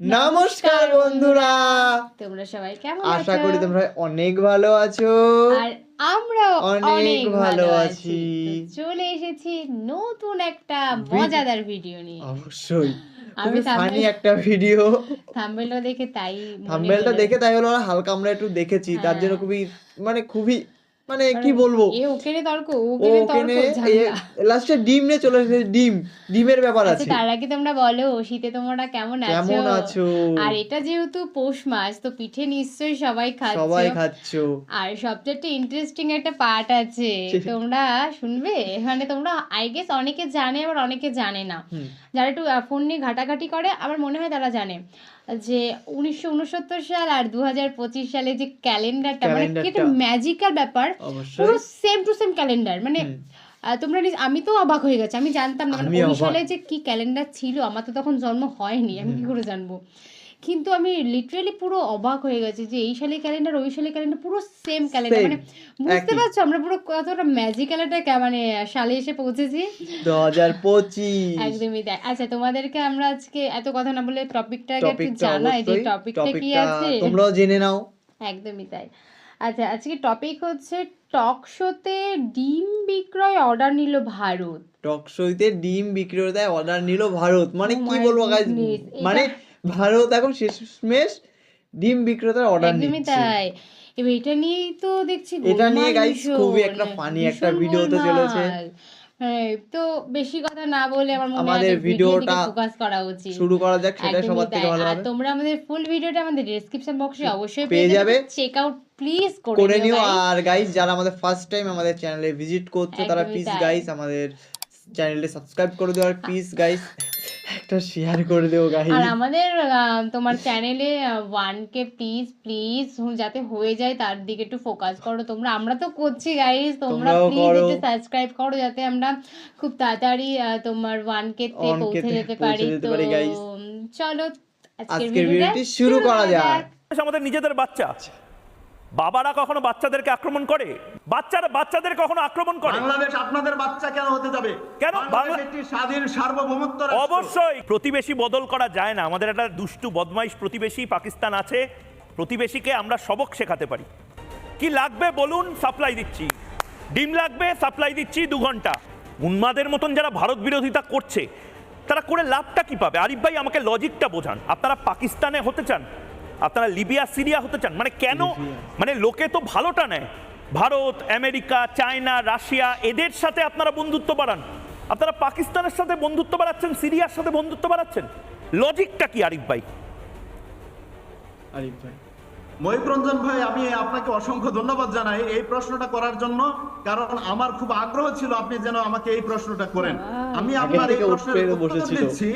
নমস্কার বন্ধুরা। তোমরা সবাই কেমন আশা করি তোমরা অনেক ভালো আছো। আর আমরাও অনেক ভালো আছি। চলে এসেছি নতুন একটা মজাদার ভিডিও নিয়ে। অবশ্যই। আমি ফানি একটা ভিডিও। থাম্বেলটা দেখে তাই থাম্বনেলটা দেখে তাই হলো হালকা আমরা একটু দেখেছি। তার জন্য হ্যাঁ। খুবই মানে খুবই মানে কি বলব? লাস্টে ডিম নিয়ে চলে এসেছে ডিম। ডিমের ব্যাপার আচ্ছা আছে। তার আগে তোমরা বলো শীতে তোমরা কেমন আছো? কেমন আছো? আর এটা যেহেতু পৌষ মাস তো পিঠে নিশ্চয়ই সবাই খাচ্ছে। সবাই খাচ্ছো। আর সবচেয়ে ইন্টারেস্টিং একটা পার্ট আছে। তোমরা শুনবে? মানে তোমরা আই গেস অনেকে জানে আবার অনেকে জানে না। যারা একটু ফোন নিয়ে ঘাটাঘাটি করে আমার মনে হয় তারা জানে। যে উনিশশো উনসত্তর সাল আর দু পঁচিশ সালে যে ক্যালেন্ডারটা মানে কি একটা ম্যাজিক্যাল ব্যাপার। পুরো সেম টু সেম ক্যালেন্ডার মানে তোমরা আমি তো অবাক হয়ে গেছি আমি জানতাম না মানে সালে যে কি ক্যালেন্ডার ছিল আমার তো তখন জন্ম হয়নি আমি কি করে জানব? কিন্তু আমি লিটারালি পুরো অবাক হয়ে গেছি যে এই সালে ক্যালেন্ডার ওই সালে ক্যালেন্ডার পুরো সেম ক্যালেন্ডার মানে বুঝতে পারছ আমরা পুরো কতটা ম্যাজিক্যাল একটা কা- মানে সালে এসে পৌঁছেছি। দু হাজার পঁচিশ। একদমই তাই। আচ্ছা তোমাদেরকে আমরা আজকে এত কথা না বলে টপিকটা একটু জানাই যে টপিকটা কি আছে? তোমরাও জেনে নাও। একদমই তাই। আচ্ছা আজকে টপিক হচ্ছে টক শোতে ডিম বিক্রয় অর্ডার নিল ভারত। টক শোতে ডিম বিক্রেতায় অর্ডার নিল ভারত। মানে Oh কি বলব মানে ভারত এখন শেষমেশ ডিম বিক্রেতার অর্ডার একদমই নিচ্ছে তাই এবার এটা নিয়েই তো দেখছি এটা নিয়ে গোলমাল ভীষণ, খুবই একটা funny একটা ভীষণ video হতে চলেছে। হ্যাঁ তো বেশি কথা না বলে আমার মনে হয় আমাদের ভিডিওটা ফোকাস করা উচিত শুরু করা যাক সেটা একদমই সবার থেকে তাই। ভালো আর হবে তোমরা আমাদের ফুল ভিডিওটা আমাদের ডেসক্রিপশন বক্সে অবশ্যই পেয়ে যাবে। চেক আউট প্লিজ করে নিও guys। আর গাইস যারা আমাদের ফার্স্ট টাইম আমাদের চ্যানেলে ভিজিট করছ তারা একদমই প্লিজ তাই। গাইস আমাদের চ্যানেলটি সাবস্ক্রাইব করে দিও আর প্লিজ গাইস একটা শেয়ার করে দিও গাইস আর আমাদের তোমার চ্যানেলে ওয়ান কে প্লিজ প্লিজ যাতে হয়ে যায় তার দিকে একটু ফোকাস করো। তোমরা আমরা তো করছি গাইস তোমরা প্লিজ একটু সাবস্ক্রাইব করো যাতে আমরা খুব তাড়াতাড়ি তোমার ওয়ান কে তে পৌঁছে যেতে পারি। তো চলো আজকের ভিডিওটি শুরু করা যাক। আমাদের নিজেদের বাচ্চা। বাবারা কখনো বাচ্চাদেরকে আক্রমণ করে? বাচ্চারা বাচ্চাদের কখনো আক্রমণ করে? বাংলাদেশ আপনাদের বাচ্চা কেন হতে যাবে? কেন? বাংলাদেশ একটি স্বাধীন সার্বভৌমত্ব অবশ্যই প্রতিবেশী বদল করা যায় না। আমাদের একটা দুষ্টু বদমাইশ প্রতিবেশী পাকিস্তান আছে। প্রতিবেশীকে আমরা সবক শেখাতে পারি। কি লাগবে বলুন? সাপ্লাই দিচ্ছি। ডিম লাগবে? সাপ্লাই দিচ্ছি দু ঘণ্টা। উন্মাদের মতন যারা ভারত বিরোধিতা করছে তারা করে লাভটা কি পাবে? আরিফ ভাই আমাকে লজিকটা বোঝান। আপনারা পাকিস্তানে হতে চান? আপনারা লিবিয়া সিরিয়া হতে চান মানে কেন? মানে লোকে তো ভালোটা নেয়। ভারত আমেরিকা চায়না রাশিয়া এদের সাথে আপনারা বন্ধুত্ব বাড়ান। আপনারা পাকিস্তানের সাথে বন্ধুত্ব বাড়াচ্ছেন সিরিয়ার সাথে বন্ধুত্ব বাড়াচ্ছেন? লজিকটা কি আরিফ ভাই? আরিফ ভাই। রঞ্জন ভাই আমি আপনাকে অসংখ্য ধন্যবাদ জানাই এই প্রশ্নটা করার জন্য কারণ আমার খুব আগ্রহ ছিল আপনি যেন আমাকে এই প্রশ্নটা করেন। আমি আপনার এই প্রশ্নের উত্তর দিচ্ছি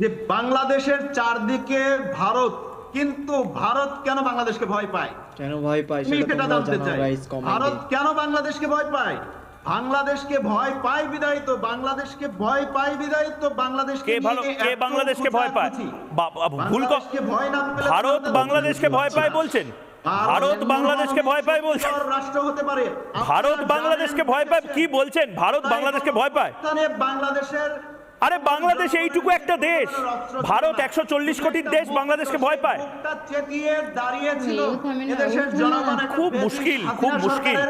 যে বাংলাদেশের চারদিকে ভারত কিন্তু ভারত কেন বাংলাদেশকে ভয় পায়? কেন ভয় আমি সেটা জানতে চাই। ভারত কেন বাংলাদেশকে ভয় পায়? বাংলাদেশকে ভয় পায় বিদায় তো বাংলাদেশকে ভয় পায় বিদায় তো বাংলাদেশকে কে ভালো কে বাংলাদেশকে ভয় পায়? ভুল ক- ভয় না পেলে ভারত বাংলাদেশকে ভয় পায় বলছেন। ভারত বাংলাদেশকে ভয় পায় বলছেন। রাষ্ট্র হতে পারে। ভারত বাংলাদেশকে ভয় পায় কি বলছেন? ভারত বাংলাদেশকে ভয় পায়। বাংলাদেশের আরে বাংলাদেশ এইটুকু একটা দেশ। ভারত একশো চল্লিশ কোটির দেশ বাংলাদেশকে ভয় পায়। খুব মুশকিল, খুব মুশকিল।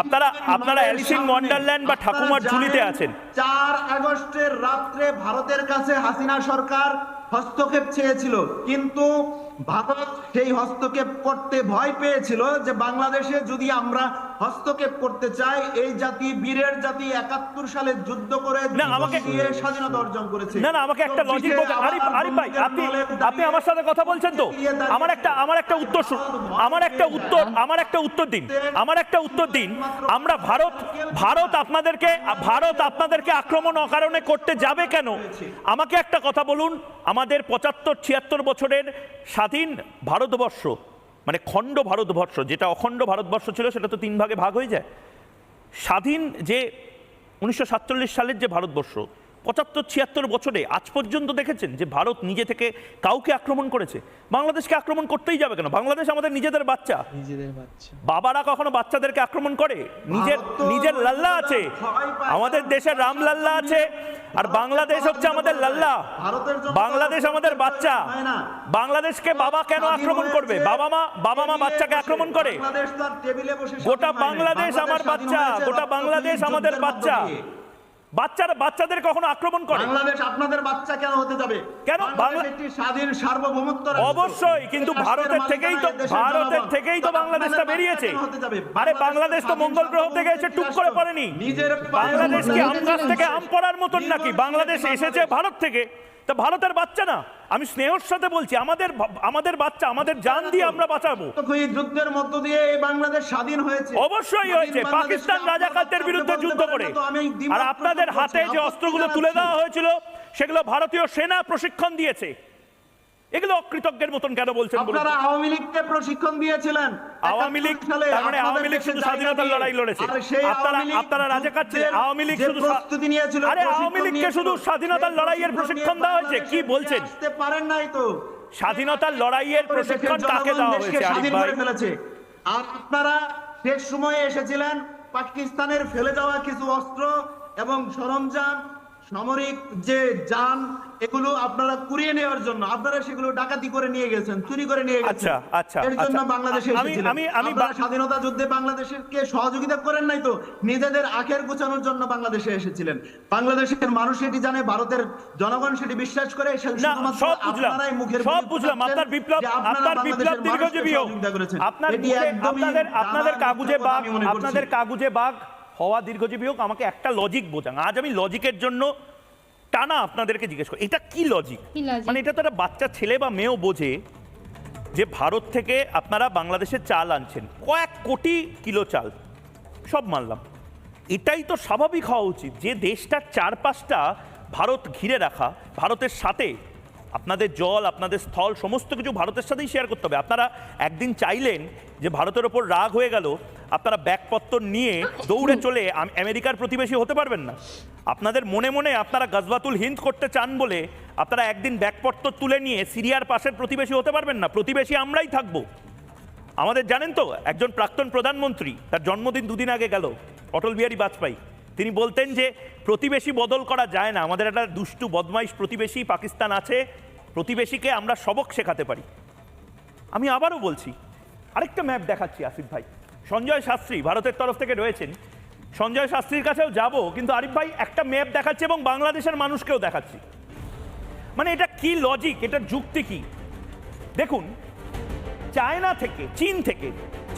আপনারা আপনারা মায়ের অ্যালিস ওয়ান্ডারল্যান্ড বা ঠাকুমার ঝুলিতে আছেন। চার আগস্টের রাত্রে ভারতের কাছে হাসিনা সরকার হস্তক্ষেপ চেয়েছিল। কিন্তু ভারত সেই হস্তক্ষেপ করতে ভয় পেয়েছিল যে বাংলাদেশে যদি আমরা হস্তক্ষেপ করতে চাই এই জাতি বীরের জাতি একাত্তর সালে যুদ্ধ করে না, আমাকে- দিয়ে স্বাধীনতা অর্জন করেছে। না না আমাকে একটা লজিক আরিফ আরিফ ভাই আপনি আপনি আমার সাথে কথা বলছেন তো? আমার একটা আমার একটা উত্তর আমার একটা উত্তর আমার একটা উত্তর দিন। আমার একটা উত্তর দিন। আমরা ভারত ভারত আপনাদেরকে ভারত আপনাদেরকে আক্রমণ অকারণে করতে যাবে কেন? আমাকে একটা কথা বলুন। আমাদের পঁচাত্তর ছিয়াত্তর বছরের স্বাধীন ভারতবর্ষ মানে খণ্ড ভারতবর্ষ, যেটা অখণ্ড ভারতবর্ষ ছিল, সেটা তো তিন ভাগে ভাগ হয়ে যায়। স্বাধীন যে উনিশশো সাতচল্লিশ সালের যে ভারতবর্ষ পঁচাত্তর ছিয়াত্তর বছরে আজ পর্যন্ত দেখেছেন যে ভারত নিজে থেকে কাউকে আক্রমণ করেছে। বাংলাদেশকে আক্রমণ করতেই যাবে কেন? বাংলাদেশ আমাদের নিজেদের বাচ্চা। বাবারা কখনো বাচ্চাদেরকে আক্রমণ করে? নিজের নিজের লাল্লা আছে। আমাদের দেশের রাম লাল্লা আছে। আর বাংলাদেশ হচ্ছে আমাদের লাল্লা। বাংলাদেশ আমাদের বাচ্চা। বাংলাদেশকে বাবা কেন আক্রমণ করবে? বাবা মা বাবা মা বাচ্চাকে আক্রমণ করে। গোটা বাংলাদেশ আমার বাচ্চা। গোটা বাংলাদেশ আমাদের বাচ্চা। বাচ্চারা বাচ্চাদের কখনো আক্রমণ করে? বাংলাদেশ আপনাদের বাচ্চা কেন হতে যাবে? কেন? একটি স্বাধীন সার্বভৌমত্ব অবশ্যই কিন্তু ভারতের থেকেই তো ভারতের থেকেই তো বাংলাদেশটা বেরিয়েছে? আরে বাংলাদেশ তো মঙ্গল গ্রহ থেকে এসে টুক করে পড়েনি। নিজের বাংলাদেশ কি আম গাছ থেকে আম পড়ার মতন নাকি? বাংলাদেশ এসেছে ভারত থেকে। তা ভারতের বাচ্চা না। আমি স্নেহর সাথে বলছি আমাদের আমাদের বাচ্চা আমাদের জান দিয়ে আমরা বাঁচাবো। যুদ্ধের মধ্য দিয়ে এই বাংলাদেশ স্বাধীন হয়েছে। অবশ্যই হয়েছে। পাকিস্তান রাজাকারদের বিরুদ্ধে যুদ্ধ করে। আর আপনাদের হাতে যে অস্ত্রগুলো তুলে দেওয়া হয়েছিল সেগুলো ভারতীয় সেনা প্রশিক্ষণ দিয়েছে। এগুলো অকৃতজ্ঞের মতন কেন বলছেন আপনারা আওয়ামী লীগকে প্রশিক্ষণ দিয়েছিলেন। আওয়ামী লীগ তার মানে আওয়ামী লীগ শুধু স্বাধীনতার লড়াই লড়েছে। আপনারা আপনারা আওয়ামী লীগ শুধু প্রস্তুতি নিয়েছিল আরে আওয়ামী লীগকে শুধু স্বাধীনতার লড়াইয়ের প্রশিক্ষণ দেওয়া হয়েছে? কি বলছেন? আসতে পারেন নাই তো। স্বাধীনতার লড়াইয়ের প্রশিক্ষণ কাকে দেওয়া হয়েছে আরিফ ভাই? আপনারা শেষ সময়ে এসেছিলেন পাকিস্তানের ফেলে যাওয়া কিছু অস্ত্র এবং সরঞ্জাম সামরিক যে যান এগুলো আপনারা কুড়িয়ে নেওয়ার জন্য আপনারা সেগুলো ডাকাতি করে নিয়ে গেছেন চুরি করে নিয়ে গেছেন। আচ্ছা, আচ্ছা, এর জন্য আচ্ছা। বাংলাদেশে আপনারা স্বাধীনতা যুদ্ধে বাংলাদেশকে সহযোগিতা করেন নাই তো নিজেদের আখের গুছানোর জন্য বাংলাদেশে এসেছিলেন। বাংলাদেশের মানুষ এটি জানে ভারতের জনগণ সেটি বিশ্বাস করে আপনারাই মুখের সব বুঝলাম। আপনার বিপ্লব আপনার বিপ্লব দীর্ঘজীবী হোক। আপনার আপনাদের আপনাদের কাগুজে বাঘ। আপনাদের কাগুজে বাঘ হওয়া দীর্ঘজীবী হোক আমাকে একটা লজিক বোঝান। আজ আমি লজিকের জন্য টানা আপনাদেরকে জিজ্ঞেস করি এটা কি লজিক মানে এটা তো একটা বাচ্চা ছেলে বা মেয়েও বোঝে যে ভারত থেকে আপনারা বাংলাদেশে চাল আনছেন। কয়েক কোটি কিলো চাল সব মানলাম। এটাই তো স্বাভাবিক হওয়া উচিত যে দেশটার চারপাশটা ভারত ঘিরে রাখা ভারতের সাথে আপনাদের জল, আপনাদের স্থল, সমস্ত কিছু ভারতের সাথেই শেয়ার করতে হবে। আপনারা একদিন চাইলেন যে ভারতের ওপর রাগ হয়ে গেল, আপনারা ব্যাগপত্র নিয়ে দৌড়ে চলে আম- আমেরিকার প্রতিবেশী হতে পারবেন না। আপনাদের মনে মনে আপনারা গজবাতুল হিন্দ করতে চান বলে আপনারা একদিন ব্যাগপত্র তুলে নিয়ে সিরিয়ার পাশের প্রতিবেশী হতে পারবেন না। প্রতিবেশী আমরাই থাকব। আমাদের জানেন তো, একজন প্রাক্তন প্রধানমন্ত্রী, তার জন্মদিন দুদিন আগে গেল, অটল বিহারী বাজপেয়ী। তিনি বলতেন যে, প্রতিবেশী বদল করা যায় না। আমাদের একটা দুষ্টু, বদমাইশ প্রতিবেশী পাকিস্তান আছে। প্রতিবেশীকে আমরা সবক শেখাতে পারি। আমি আবারও বলছি, আরেকটা ম্যাপ দেখাচ্ছি, আসিফ ভাই। সঞ্জয় শাস্ত্রী ভারতের তরফ থেকে রয়েছেন। সঞ্জয় শাস্ত্রীর কাছেও যাব, কিন্তু আরিফ ভাই একটা ম্যাপ দেখাচ্ছি এবং বাংলাদেশের মানুষকেও দেখাচ্ছি। মানে এটা কি লজিক এটার যুক্তি কি? দেখুন, চায়না থেকে, চীন থেকে,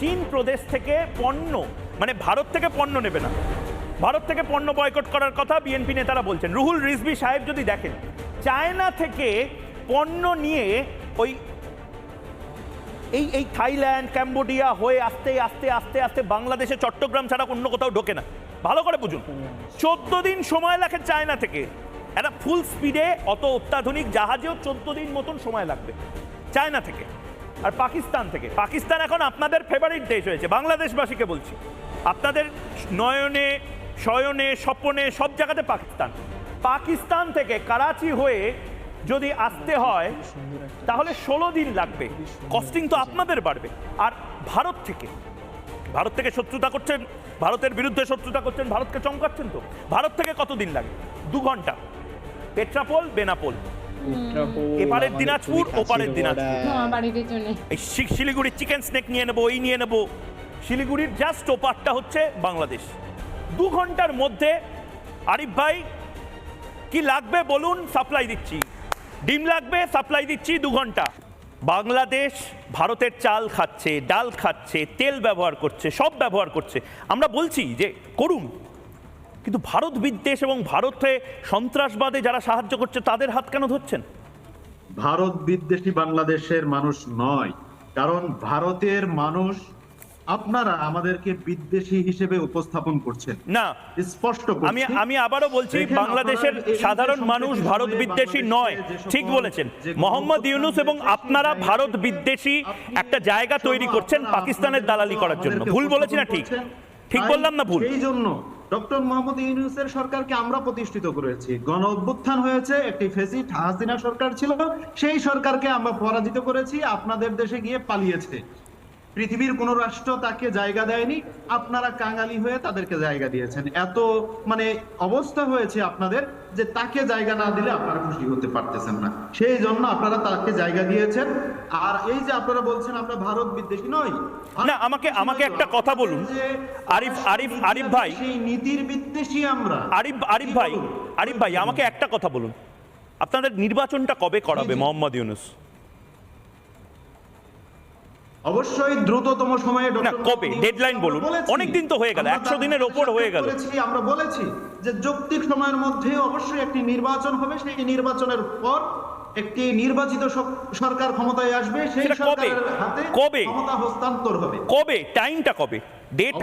চীন প্রদেশ থেকে পণ্য মানে ভারত থেকে পণ্য নেবে না। ভারত থেকে পণ্য বয়কট করার কথা বিএনপি নেতারা বলছেন। রুহুল রিজভি সাহেব যদি দেখেন, চায়না থেকে পণ্য নিয়ে ওই এই এই থাইল্যান্ড, ক্যাম্বোডিয়া হয়ে আস্তে আস্তে আস্তে আস্তে বাংলাদেশে চট্টগ্রাম ছাড়া অন্য কোথাও ঢোকে না। ভালো করে বুঝুন। চোদ্দ দিন সময় লাগে চায়না থেকে। একটা ফুল স্পিডে অত অত্যাধুনিক জাহাজেও চোদ্দ দিন মতন সময় লাগবে চায়না থেকে আর পাকিস্তান থেকে। পাকিস্তান এখন আপনাদের ফেভারিট দেশ হয়েছে। বাংলাদেশবাসীকে বলছি, আপনাদের নয়নে শয়নে স্বপনে সব জায়গাতে পাকিস্তান। পাকিস্তান থেকে করাচি হয়ে যদি আসতে হয় তাহলে ষোলো দিন লাগবে। কস্টিং তো আপনাদের বাড়বে। আর ভারত থেকে ভারত থেকে শত্রুতা করছেন ভারতের বিরুদ্ধে শত্রুতা করছেন ভারতকে চমকাচ্ছেন তো? ভারত থেকে কত দিন লাগে দু ঘণ্টা। পেট্রাপোল বেনাপোল। এপারের দিনাজপুর, ওপারের দিনাজপুর। শিলিগুড়ির চিকেন স্নেক নিয়ে নেব এই নিয়ে নেব। শিলিগুড়ির জাস্ট ওপারটা হচ্ছে বাংলাদেশ। দু ঘণ্টার মধ্যে আরিফ ভাই, কি লাগবে বলুন সাপ্লাই দিচ্ছি। ডিম লাগবে সাপ্লাই দিচ্ছি দু ঘণ্টা। বাংলাদেশ ভারতের চাল খাচ্ছে, ডাল খাচ্ছে, তেল ব্যবহার করছে, সব ব্যবহার করছে। আমরা বলছি যে করুন। কিন্তু ভারত বিদ্বেষ এবং ভারতে সন্ত্রাসবাদে যারা সাহায্য করছে, তাদের হাত কেন ধরছেন? ভারত বিদ্বেষী বাংলাদেশের মানুষ নয়, কারণ ভারতের মানুষ আপনারা আমাদেরকে বিদ্বেষী হিসেবে উপস্থাপন করছেন। না স্পষ্ট আমি আমি আবারও বলছি বাংলাদেশের এই সাধারণ মানুষ ভারত বিদ্বেষী নয়। ঠিক বলেছেন। মোহাম্মদ ইউনুস এবং আপনারা ভারত বিদ্বেষী একটা জায়গা তৈরি করছেন পাকিস্তানের দালালি করার জন্য। ভুল বলেছি না ঠিক। ঠিক বললাম না ভুল। সেই জন্য ডক্টর মোহাম্মদ ইউনুসের সরকারকে আমরা প্রতিষ্ঠিত করেছি। গণ অভ্যুত্থান হয়েছে একটি ফেসিট হাসিনা সরকার ছিল সেই সরকারকে আমরা পরাজিত করেছি আপনাদের দেশে গিয়ে পালিয়েছে। পৃথিবীর কোন রাষ্ট্র তাকে জায়গা দেয়নি আপনারা কাঙালি হয়ে তাদেরকে জায়গা দিয়েছেন এত মানে অবস্থা হয়েছে আপনাদের যে তাকে জায়গা না দিলে আপনারা খুশি হতে পারতেছেন না সেই জন্য আপনারা তাকে জায়গা দিয়েছেন আর এই যে আপনারা বলছেন আমরা ভারত বিদ্বেষী নই না, আমাকে- আমাকে একটা কথা বলুন। যে আরিফ- আরিফ- আরিফ ভাই। সেই নীতির বিদ্বেষী আমরা আরিফ আরিফ ভাই? আরিফ ভাই আমাকে একটা কথা বলুন আপনাদের নির্বাচনটা কবে করাবে। মোহাম্মদ ইউনুস অবশ্যই দ্রুততম সময়ে না, ডক্টর কবে? মোহাম্মদ deadline ইউনূস বলুন। বলেছি। অনেকদিন তো হয়ে গেল, 100 দিনের ওপর হয়ে গেল। আমরা বলেছি যে যৌক্তিক সময়ের মধ্যে অবশ্যই একটি নির্বাচন হবে সেই নির্বাচনের পর একটি নির্বাচিত সরকার ক্ষমতায় আসবে সেই কবে? সরকারের হাতে কবে? ক্ষমতা হস্তান্তর হবে কবে টাইমটা কবে ডেট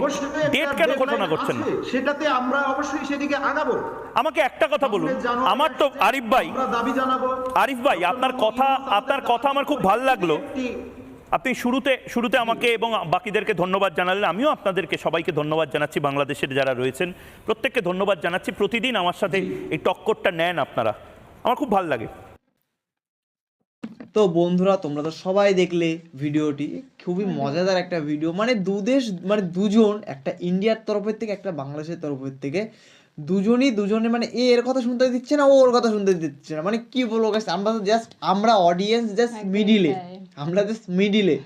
ডেট কেন ঘোষণা করছেন না সেটাতে আমরা অবশ্যই সেদিকে আগাবো আমাকে একটা কথা বলুন আমার তো আরিফ ভাই দাবি জানাব আরিফ ভাই আপনার কথা আপনার কথা আমার খুব ভালো লাগল আপনি শুরুতে শুরুতে আমাকে এবং বাকিদেরকে ধন্যবাদ জানালেন। আমিও আপনাদেরকে সবাইকে ধন্যবাদ জানাচ্ছি বাংলাদেশের যারা রয়েছেন। প্রত্যেককে ধন্যবাদ জানাচ্ছি। প্রতিদিন আমার সাথে এই টক্করটা নেন আপনারা। আমার খুব ভালো লাগে। তো বন্ধুরা তোমরা তো সবাই দেখলে ভিডিওটি। খুবই মজাদার একটা ভিডিও। মানে দুদেশ মানে দুজন একটা ইন্ডিয়ার তরফের থেকে একটা বাংলাদেশের তরফের থেকে দুজনই দুজনে মানে এ এর কথা শুনতে দিচ্ছে না ও ওর কথা শুনতে দিচ্ছে না। মানে কি বলব আমরা তো জাস্ট আমরা অডিয়েন্স জাস্ট মিডিলে। আমরা জাস্ট মিডিলে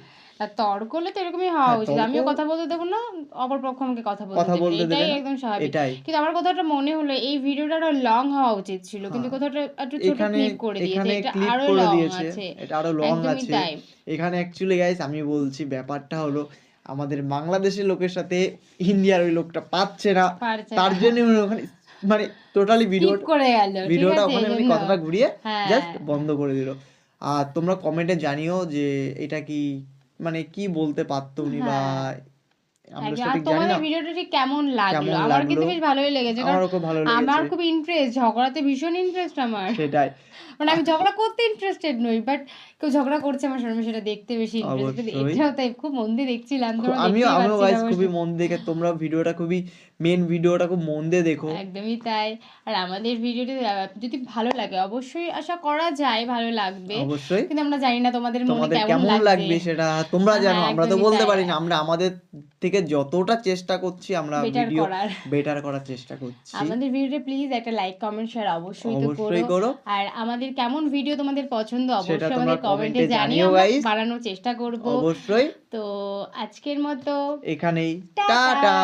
তর্ক হলে তো এরকমই হওয়া হ্যাঁ, উচিত। আমিও কথা বলতে দেবো না অপর পক্ষ আমাকে কথা বলতে দেবে এটাই একদম স্বাভাবিক। কিন্তু আমার কথাটা মনে হলো এই ভিডিওটা আরও লং হওয়া উচিত ছিল। কিন্তু হ্যাঁ। কথাটা একটু ছোট এখানে ক্লিপ করে দিয়েছে। এটা আরও লং আছে। এটা আরও লং আছে। এখানে অ্যাকচুয়ালি গাইস আমি বলছি ব্যাপারটা হলো আমাদের বাংলাদেশের লোকের সাথে ইন্ডিয়ার ওই লোকটা পাচ্ছে না। তার জন্য ওখানে মানে টোটালি ভিডিও করে গেল। ভিডিওটা ওখানে জন্য। কথাটা ঘুরিয়ে হ্যাঁ। জাস্ট বন্ধ করে দিল। আর তোমরা কমেন্টে জানিও যে এটা কি মানে কি বলতে পারতো উনি বা হ্যাঁ। আমরা সঠিক জানি তোমাদের না ভিডিওটা ঠিক কেমন লাগল? আমার কিন্তু বেশ ভালোই লেগেছে কারণ আমারও খুব ভালো আমার খুব ইন্টারেস্ট ঝগড়াতে ভীষণ ইন্টারেস্ট আমার। সেটাই। মানে আমি ঝগড়া করতে ইন্টারেস্টেড নই বাট কেউ ঝগড়া করছে আমার সামনে সেটা দেখতে বেশি ইন্টারেস্টেড এটাও তাই খুব মন দিয়ে দেখছিলাম আমিও আমিও গাইস খুবই মন দেখে তোমরা ভিডিওটা খুবই মেন ভিডিওটা খুব মন দিয়ে দেখো। একদমই তাই। আর আমাদের ভিডিওটি যদি ভালো লাগে অবশ্যই আশা করা যায় ভালো লাগবে। অবশ্যই। কিন্তু আমরা জানি না তোমাদের মনে কেমন লাগবে সেটা তোমরা হ্যাঁ, জানো আমরা তো বলতে পারি না আমরা আমাদের থেকে যতটা চেষ্টা করছি আমরা ভিডিও বেটার করার চেষ্টা করছি। আমাদের ভিডিওতে প্লিজ একটা লাইক কমেন্ট শেয়ার অবশ্যই তো করো। আর আমাদের কেমন ভিডিও তোমাদের পছন্দ অবশ্যই আমাদের কমেন্টে জানিও বাড়ানোর চেষ্টা করব। অবশ্যই। তো আজকের মতো এখানেই। টাটা।